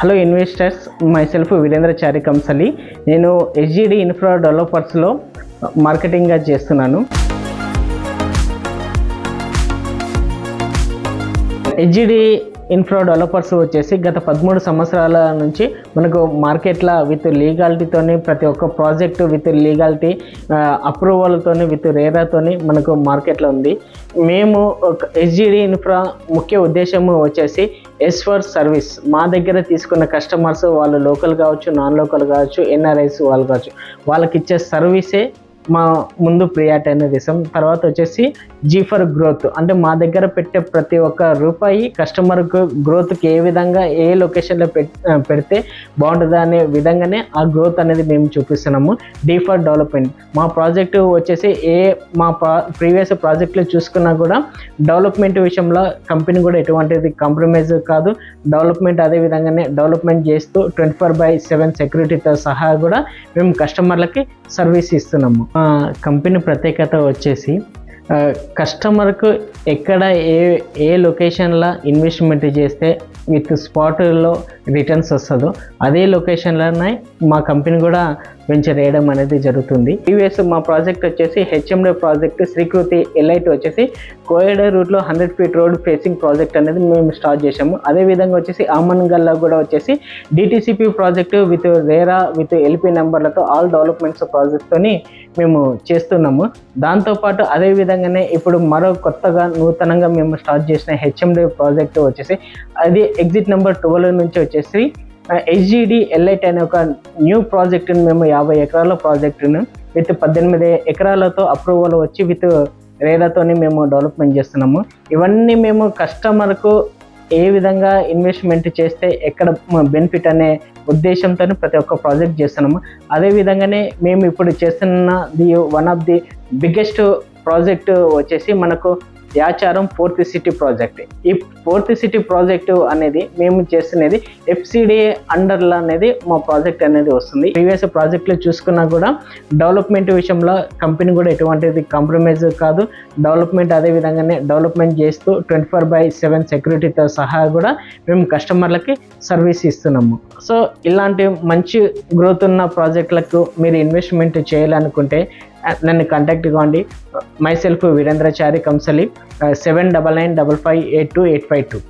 Hello investors myself Veerendra Charikamsali నేను SGD infra డెవలపర్స్లో మార్కెటింగ్గా చేస్తున్నాను. HGD infra developers వచ్చేసి గత పదమూడు సంవత్సరాల నుంచి మనకు మార్కెట్లో విత్ లీగాలిటీతోని ప్రతి ఒక్క ప్రాజెక్టు విత్ లీగాలిటీ అప్రూవల్తోని విత్ రేరాతోని మనకు మార్కెట్లో ఉంది. మేము ఒక ఇన్ఫ్రా ముఖ్య ఉద్దేశము వచ్చేసి ఎస్ ఫర్ సర్వీస్ మా దగ్గర తీసుకున్న కస్టమర్స్ వాళ్ళు లోకల్ కావచ్చు నాన్ లోకల్ కావచ్చు ఎన్ఆర్ఐస్ వాళ్ళు కావచ్చు. వాళ్ళకి ఇచ్చే సర్వీసే మా ముందు ప్రియాట్ అనేది ఇస్తాం తర్వాత వచ్చేసి జీ ఫర్ గ్రోత్ అంటే మా దగ్గర పెట్టే ప్రతి ఒక్క రూపాయి కస్టమర్ గ్రోత్కి ఏ విధంగా ఏ లొకేషన్లో పెడితే బాగుంటుందా అనే విధంగానే ఆ గ్రోత్ అనేది మేము చూపిస్తున్నాము. డీ ఫర్ డెవలప్మెంట్ మా ప్రాజెక్టు వచ్చేసి ఏ మా ప్రా ప్రీవియస్ ప్రాజెక్టులు చూసుకున్నా కూడా డెవలప్మెంట్ విషయంలో కంపెనీ కూడా ఎటువంటిది కాంప్రమైజ్ కాదు. డెవలప్మెంట్ అదే విధంగానే డెవలప్మెంట్ చేస్తూ ట్వంటీ ఫోర్ బై సెవెన్ సెక్యూరిటీతో సహా కూడా మేము కస్టమర్లకి సర్వీస్ ఇస్తున్నాము. కంపెనీ ప్రత్యేకత వచ్చేసి కస్టమర్కు ఎక్కడ ఏ ఏ లొకేషన్లో ఇన్వెస్ట్మెంట్ చేస్తే విత్ స్పాట్లో రిటర్న్స్ వస్తుందో అదే లొకేషన్లోనే మా కంపెనీ కూడా వెంచర్ వేయడం అనేది జరుగుతుంది. ప్రీవియస్ మా ప్రాజెక్ట్ వచ్చేసి హెచ్ఎండే ప్రాజెక్ట్ శ్రీకృతి ఎల్ఐటి వచ్చేసి కోయడ రూట్లో hundred feet road facing project అనేది మేము స్టార్ట్ చేసాము అదే విధంగా వచ్చేసి ఆమన్గల్లా కూడా వచ్చేసి DTCP project with RERA with LP నెంబర్లతో all developments ప్రాజెక్ట్తోని మేము చేస్తున్నాము. దాంతోపాటు అదే విధంగానే ఇప్పుడు మరో కొత్తగా నూతనంగా మేము స్టార్ట్ చేసిన హెచ్ఎండి ప్రాజెక్ట్ వచ్చేసి అది ఎగ్జిట్ నెంబర్ ట్వెల్వ్ నుంచి వచ్చేసి హెచ్జిడి ఎల్ఐట్ అనే ఒక న్యూ ప్రాజెక్టును మేము యాభై ఎకరాల ప్రాజెక్టును విత్ పద్దెనిమిది ఎకరాలతో అప్రూవల్ వచ్చి విత్ రేరాతోని మేము డెవలప్మెంట్ చేస్తున్నాము. ఇవన్నీ మేము కస్టమర్కు ఏ విధంగా ఇన్వెస్ట్మెంట్ చేస్తే ఎక్కడ బెనిఫిట్ అనే ఉద్దేశంతో ప్రతి ఒక్క ప్రాజెక్ట్ చేస్తున్నాము. అదే విధంగానే మేము ఇప్పుడు చేస్తున్న the one of the biggest project వచ్చేసి మనకు యాచారం ఫోర్త్ సిటీ ప్రాజెక్ట్. ఈ ఫోర్త్ సిటీ ప్రాజెక్టు అనేది మేము చేస్తున్నది ఎఫ్సిడిఏ అండర్లో అనేది మా ప్రాజెక్ట్ అనేది వస్తుంది. ప్రీవియస్ ప్రాజెక్ట్లో చూసుకున్నా కూడా డెవలప్మెంట్ విషయంలో కంపెనీ కూడా ఎటువంటిది కాంప్రమైజ్ కాదు. డెవలప్మెంట్ అదే విధంగానే డెవలప్మెంట్ చేస్తూ ట్వంటీ ఫోర్ బై సెవెన్ సెక్యూరిటీతో సహా కూడా మేము కస్టమర్లకి సర్వీస్ ఇస్తున్నాము. సో ఇలాంటి మంచి గ్రోత్ ఉన్న ప్రాజెక్టులకు మీరు ఇన్వెస్ట్మెంట్ చేయాలనుకుంటే నన్ను కాంటాక్ట్ కావండి myself Veerendrachari Kamsali seven double nine double five eight two eight five two